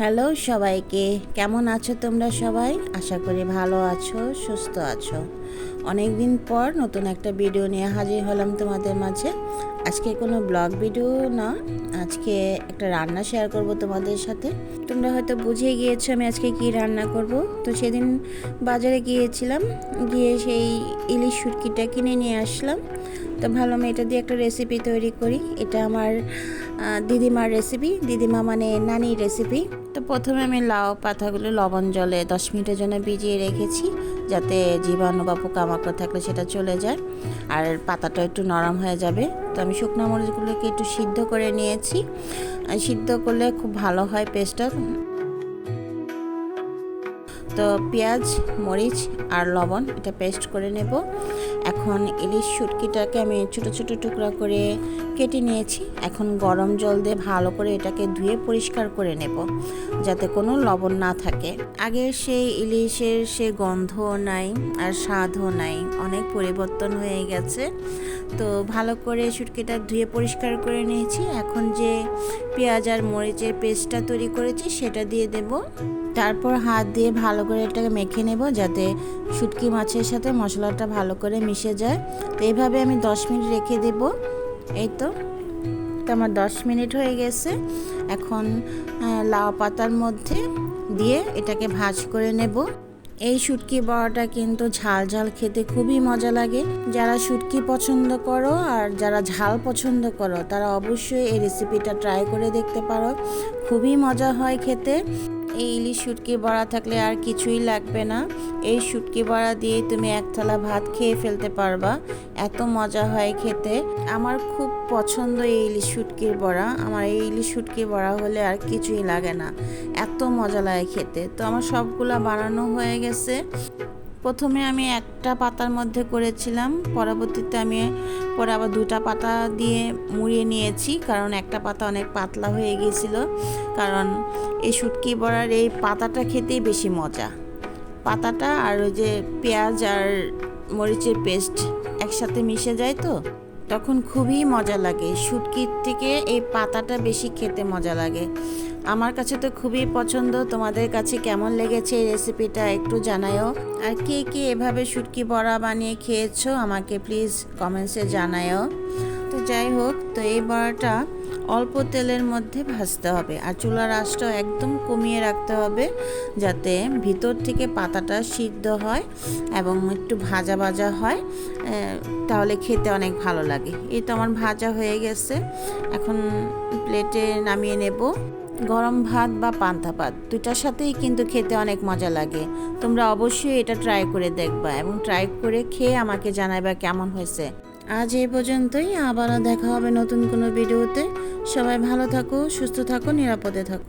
Hello সবাইকে, কেমন আছো তোমরা সবাই? আশা করি ভালো আছো, সুস্থ আছো। অনেক দিন পর নতুন একটা ভিডিও নিয়ে হাজির হলাম তোমাদের মাঝে। আজকে কোনো ব্লগ ভিডিও না, আজকে একটা রান্না শেয়ার করব তোমাদের সাথে। তোমরা হয়তো বুঝে গিয়েছো আমি আজকে কি রান্না করব। তো সেদিন বাজারে গিয়েছিলাম, গিয়ে সেই ইলিশ শুটকিটা কিনে নিয়ে আসলাম। তো ভালো, আমি এটা দিয়ে একটা রেসিপি তৈরি করি। এটা আমার দিদিমার রেসিপি দিদিমা মানে নানির রেসিপি তো প্রথমে আমি লাউ, পাতাগুলো লবণ জলে দশ মিনিটের জন্য ভিজিয়ে রেখেছি, যাতে জীবাণু বা পোকামাকড় থাকলে সেটা চলে যায়। আর পাতাটা একটু নরম হয়ে যাবে। তো আমি শুকনো মরিচগুলোকে একটু সিদ্ধ করে নিয়েছি। সিদ্ধ করলে খুব ভালো হয় পেস্টটা। তো পেঁয়াজ, মরিচ আর লবণ এটা পেস্ট করে নেব। এখন ইলিশ শুটকিটাকে আমি ছোটো ছোটো টুকরা করে কেটে নিয়েছি। এখন গরম জল দিয়ে ভালো করে এটাকে ধুয়ে পরিষ্কার করে নেব যাতে কোনো লবণ না থাকে। আগে সেই ইলিশের সে গন্ধও নাই আর স্বাদও নাই, অনেক পরিবর্তন হয়ে গেছে। তো ভালো করে শুটকিটা ধুয়ে পরিষ্কার করে নিয়েছি। এখন যে পেঁয়াজ আর মরিচের পেস্টটা তৈরি করেছি সেটা দিয়ে দেব। তারপর হাত দিয়ে ভালো করে এটাকে মেখে নেব যাতে শুটকি মাছের সাথে মশলাটা ভালো করে মিশে যায়। তো এইভাবে আমি দশ মিনিট রেখে দেব। এই তো আমার দশ মিনিট হয়ে গেছে। এখন লাউ পাতার মধ্যে দিয়ে এটাকে ভাজ করে নেব। এই শুটকি বড়াটা কিন্তু ঝাল ঝাল খেতে খুবই মজা লাগে। যারা শুটকি পছন্দ করো আর যারা ঝাল পছন্দ করো, তারা অবশ্যই এই রেসিপিটা ট্রাই করে দেখতে পারো। খুবই মজা হয় খেতে। এই ইলিশ শুটকি বড়া থাকলে আর কিছুই লাগবে না। এই শুটকি বড়া দিয়ে তুমি এক থালা ভাত খেয়ে ফেলতে পারবা। এত মজা হয় খেতে। আমার খুব পছন্দ এই ইলিশ শুটকির বড়া। আমার এই ইলিশ শুটকি বড়া হলে আর কিছুই লাগে না। এত মজা লাগে খেতে। তো আমার সবগুলা বানানো হয়ে গেছে। প্রথমে আমি একটা পাতার মধ্যে করেছিলাম, পরবর্তীতে আমি পরে আবার দুটা পাতা দিয়ে মুড়িয়ে নিয়েছি, কারণ একটা পাতা অনেক পাতলা হয়ে গিয়েছিল, কারণ এই শুটকি বড়ার এই পাতাটা খেতেই বেশি মজা। পাতাটা আর ওই যে পেঁয়াজ আর মরিচের পেস্ট একসাথে মিশে যায় তো, তখন খুবই মজা লাগে, শুটকির থেকে এই পাতাটা বেশি খেতে মজা লাগে। আমার কাছে তো খুবই পছন্দ। তোমাদের কাছে কেমন লেগেছে এই রেসিপিটা একটু জানায়ও। আর কে কে এভাবে শুটকি বড়া বানিয়ে খেয়েছো আমাকে প্লিজ কমেন্টসে জানায়ও। তো যাই হোক, তো এই বড়াটা অল্প তেলের মধ্যে ভাজতে হবে। আর চুলার আঁচটা একদম কমিয়ে রাখতে হবে যাতে ভিতর থেকে পাতাটা সিদ্ধ হয় এবং একটু ভাজা ভাজা হয় তাহলে খেতে অনেক ভালো লাগে। এই তো আমার ভাজা হয়ে গেছে। এখন প্লেটে নামিয়ে নেব। গরম ভাত বা পান্তা ভাত দুটার সাথেই কিন্তু খেতে অনেক মজা লাগে। তোমরা অবশ্যই এটা ট্রাই করে দেখবা এবং ট্রাই করে খেয়ে আমাকে জানাইবা কেমন হয়েছে। আজ এই পর্যন্তই, আবারও দেখা হবে নতুন কোনো ভিডিওতে সবাই ভালো থাকো, সুস্থ থাকো, নিরাপদে থাকো।